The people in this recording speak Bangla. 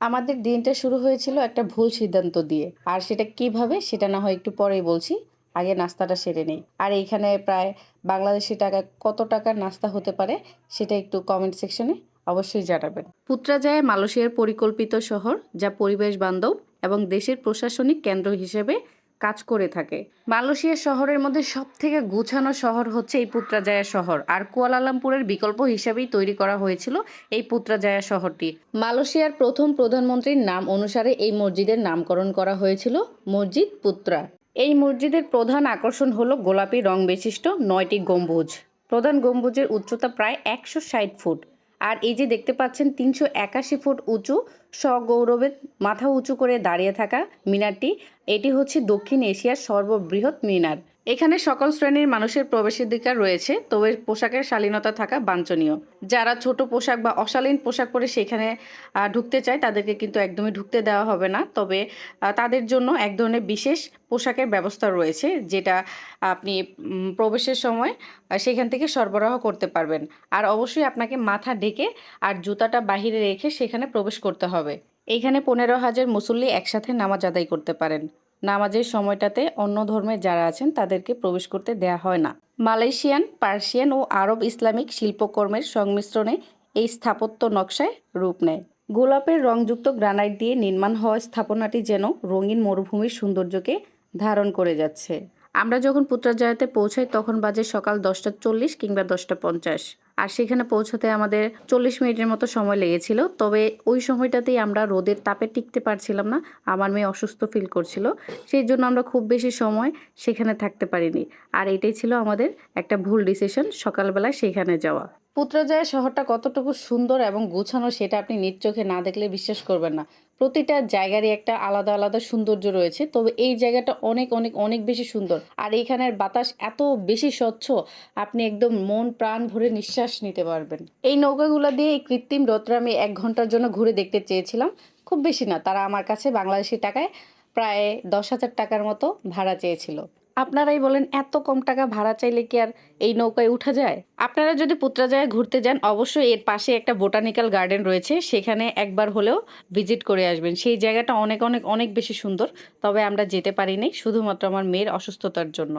আমাদের দিনটা শুরু হয়েছিল একটা ভুল সিদ্ধান্ত দিয়ে। আর সেটা কীভাবে, সেটা না হয় একটু পরেই বলছি। আগে নাস্তাটা সেরে নেই। আর এইখানে প্রায় বাংলাদেশি টাকা কত টাকার নাস্তা হতে পারে, সেটা একটু কমেন্ট সেকশনে অবশ্যই জানাবেন। পুত্রাজায় মালয়েশিয়ার পরিকল্পিত শহর, যা পরিবেশ বান্ধব এবং দেশের প্রশাসনিক কেন্দ্র হিসেবে কাজ করে থাকে। মালয়েশিয়া শহরের মধ্যে সব থেকে গুছানো শহর হচ্ছে এই পুত্রাজায়া শহর। আর কুয়ালালামপুরের বিকল্প হিসাবেই তৈরি করা হয়েছিল এই পুত্রাজায়া শহরটি। মালয়েশিয়ার প্রথম প্রধানমন্ত্রীর নাম অনুসারে এই মসজিদের নামকরণ করা হয়েছিল মসজিদ পুত্রা। এই মসজিদের প্রধান আকর্ষণ হলো গোলাপি রং বিশিষ্ট নয়টি গম্বুজ। প্রধান গম্বুজের উচ্চতা প্রায় একশো ষাট ফুট। আর এই যে দেখতে পাচ্ছেন, তিনশো একাশি ফুট উঁচু সগৌরবে মাথা উঁচু করে দাঁড়িয়ে থাকা মিনারটি। এটি হচ্ছে দক্ষিণ এশিয়ার সর্ববৃহৎ মিনার। এখানে সকল শ্রেণির মানুষের প্রবেশাধিকার রয়েছে, তবে পোশাকের শালীনতা থাকা বাঞ্ছনীয়। যারা ছোট পোশাক বা অশালীন পোশাক পরে সেখানে ঢুকতে চায়, তাদেরকে কিন্তু একদমই ঢুকতে দেওয়া হবে না। তবে তাদের জন্য এক ধরনের বিশেষ পোশাকের ব্যবস্থা রয়েছে, যেটা আপনি প্রবেশের সময় সেখান থেকে সরবরাহ করতে পারবেন। আর অবশ্যই আপনাকে মাথা ঢেকে আর জুতাটা বাহিরে রেখে সেখানে প্রবেশ করতে হবে। এইখানে পনেরো হাজার মুসল্লি একসাথে নামাজ আদায় করতে পারেন। নামাজের সময়টাতে অন্য ধর্মের যারা আছেন, তাদেরকে প্রবেশ করতে দেয়া হয় না। মালয়েশিয়ান, পার্সিয়ান ও আরব ইসলামিক শিল্পকর্মের সংমিশ্রণে এই স্থাপত্য নকশায় রূপ নেয়। গোলাপের রংযুক্ত গ্রানাইট দিয়ে নির্মাণ হওয়া স্থাপনাটি যেন রঙিন মরুভূমির সৌন্দর্যকে ধারণ করে যাচ্ছে। আমরা যখন পুত্রাজায়াতে পৌঁছাই, তখন বাজে সকাল দশটা চল্লিশ কিংবা দশটা পঞ্চাশ। আর সেখানে পৌঁছতে আমাদের চল্লিশ মিনিটের মতো সময় লেগেছিল। তবে ওই সময়টাতেই আমরা রোদের তাপে টিকতে পারছিলাম না। আমার মেয়ে অসুস্থ ফিল করছিল। সেই জন্য আমরা খুব বেশি সময় সেখানে থাকতে পারিনি। আর এটাই ছিল আমাদের একটা ভুল ডিসিশন সকালবেলা সেখানে যাওয়া। পুত্রজয়া শহরটা কতটুকু সুন্দর এবং গোছানো সেটা আপনি নিজ চোখে না দেখলে বিশ্বাস করবেন না। প্রতিটা জায়গারই একটা আলাদা আলাদা সৌন্দর্য রয়েছে। তবে এই জায়গাটা অনেক অনেক অনেক বেশি সুন্দর। আর এইখানের বাতাস এত বেশি স্বচ্ছ, আপনি একদম মন প্রাণ ভরে নিঃশ্বাস নিতে পারবেন। এই নৌকাগুলো দিয়ে এই কৃত্রিম রথটা আমি এক ঘণ্টার জন্য ঘুরে দেখতে চেয়েছিলাম। খুব বেশি না, তারা আমার কাছে বাংলাদেশি টাকায় প্রায় দশ হাজার টাকার মতো ভাড়া চেয়েছিল। আপনারাই বলেন, এত কম টাকা ভাড়া চাইলে কি আর এই নৌকায় উঠা যায়? আপনারা যদি পুত্রাজায় ঘুরতে যান, অবশ্যই এর পাশে একটা বোটানিক্যাল গার্ডেন রয়েছে। সেখানে একবার হলেও ভিজিট করে আসবেন। সেই জায়গাটা অনেক অনেক অনেক বেশি সুন্দর। তবে আমরা যেতে পারিনি শুধুমাত্র আমার মেয়ের অসুস্থতার জন্য।